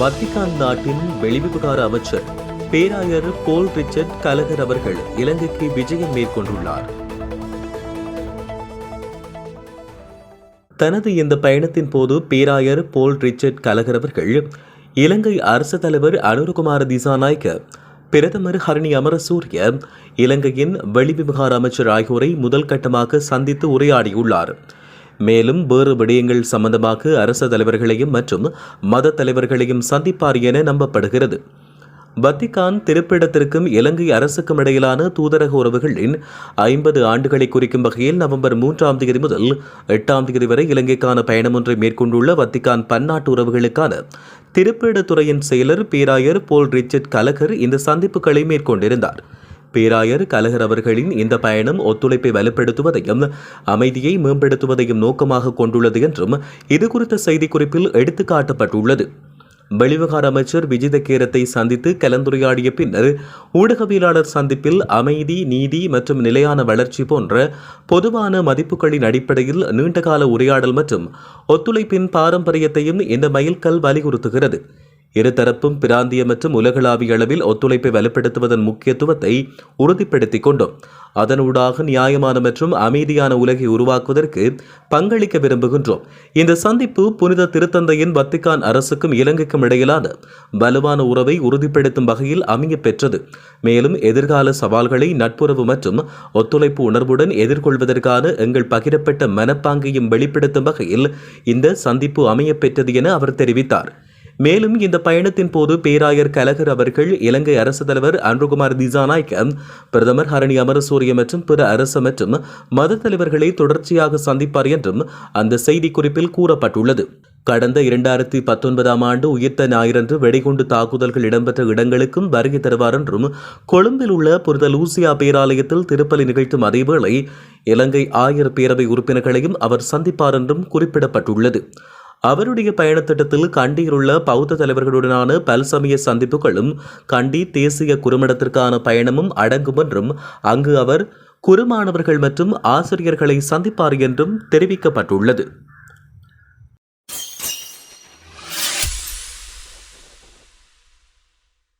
வத்திகான் நாட்டின் வெளிவிவகார அமைச்சர் பேராயர் போல் ரிச்சர்ட் கலகர் அவர்கள் இலங்கைக்கு விஜயம் மேற்கொண்டுள்ளார். தனது இந்த பயணத்தின் போது பேராயர் போல் ரிச்சர்ட் கலகர் அவர்கள் இலங்கை அரசு தலைவர் அனுரகுமார திசாநாயக்க பிரதமர் ஹரணி அமரசூரிய இலங்கையின் வெளிவிவகார அமைச்சர் ஆகியோரை முதல் கட்டமாக சந்தித்து உரையாடியுள்ளார். மேலும் வேறு விடயங்கள் சம்பந்தமாக அரச தலைவர்களையும் மற்றும் மத தலைவர்களையும் சந்திப்பார் என நம்பப்படுகிறது. வத்திகான் திருப்பிடத்திற்கும் இலங்கை அரசுக்கும் இடையிலான தூதரக உறவுகளின் ஐம்பது ஆண்டுகளை குறிக்கும் வகையில் நவம்பர் மூன்றாம் தேதி முதல் எட்டாம் தேதி வரை இலங்கைக்கான பயணம் ஒன்றை மேற்கொண்டுள்ள வத்திகான் பன்னாட்டு உறவுகளுக்கான திருப்பிடத்துறையின் செயலர் பேராயர் போல் ரிச்சர்ட் கலகர் இந்த சந்திப்புகளை மேற்கொண்டிருந்தார். பேராயர் கலகர் அவர்களின் இந்த பயணம் ஒத்துழைப்பை வலுப்படுத்துவதையும் அமைதியை மேம்படுத்துவதையும் நோக்கமாக கொண்டுள்ளது என்றும் இது குறித்த செய்திக்குறிப்பில் எடுத்துக்காட்டப்பட்டுள்ளது. வெளிவிவகார அமைச்சர் விஜித கேரத்தை சந்தித்து கலந்துரையாடிய பின்னர் ஊடகவியலாளர் சந்திப்பில் அமைதி நீதி மற்றும் நிலையான வளர்ச்சி போன்ற பொதுவான மதிப்புகளின் அடிப்படையில் நீண்டகால உரையாடல் மற்றும் ஒத்துழைப்பின் பாரம்பரியத்தையும் இந்த மைல்கல் வலியுறுத்துகிறது. இருதரப்பும் பிராந்திய மற்றும் உலகளாவிய அளவில் ஒத்துழைப்பை வலுப்படுத்துவதன் முக்கியத்துவத்தை உறுதிப்படுத்திக் கொண்டோம் அதனூடாக நியாயமான மற்றும் அமைதியான உலகை உருவாக்குவதற்கு பங்களிக்க விரும்புகின்றோம். இந்த சந்திப்பு புனித திருத்தந்தையின் வத்திக்கான் அரசுக்கும் இலங்கைக்கும் இடையிலான வலுவான உறவை உறுதிப்படுத்தும் வகையில் அமைய பெற்றது. மேலும் எதிர்கால சவால்களை நட்புறவு மற்றும் ஒத்துழைப்பு உணர்வுடன் எதிர்கொள்வதற்கான எங்கள் பகிரப்பட்ட மனப்பாங்கையும் வெளிப்படுத்தும் வகையில் இந்த சந்திப்பு அமைய பெற்றது என அவர் தெரிவித்தார். மேலும் இந்த பயணத்தின் போது பேராயர் கலகர் அவர்கள் இலங்கை அரசு தலைவர் அன்ருகுமார் திசாநாயக்க பிரதமர் ஹரணி அமரசூரிய மற்றும் பிற அரசு மற்றும் மத தலைவர்களை தொடர்ச்சியாக சந்திப்பார் என்றும் அந்த செய்திக்குறிப்பில் கூறப்பட்டுள்ளது. கடந்த இரண்டாயிரத்தி பத்தொன்பதாம் ஆண்டு உயிர்த்த ஞாயிறன்று வெடிகுண்டு தாக்குதல்கள் இடம்பெற்ற இடங்களுக்கும் வருகை தருவார் என்றும் கொழும்பில் உள்ள புனித லூசியா பேராலயத்தில் திருப்பலி நிகழ்த்தும் அதேவேளை இலங்கை ஆயர் பேரவை உறுப்பினர்களையும் அவர் சந்திப்பார் என்றும் குறிப்பிடப்பட்டுள்ளது. அவருடைய பயணத்திட்டத்தில் கண்டியில் பௌத்த தலைவர்களுடனான பல்சமய சந்திப்புகளும் கண்டி தேசிய குறுமடத்திற்கான பயணமும் அடங்கும் என்றும் அங்கு அவர் குறுமாணவர்கள் மற்றும் ஆசிரியர்களை சந்திப்பார் என்றும் தெரிவிக்கப்பட்டுள்ளது.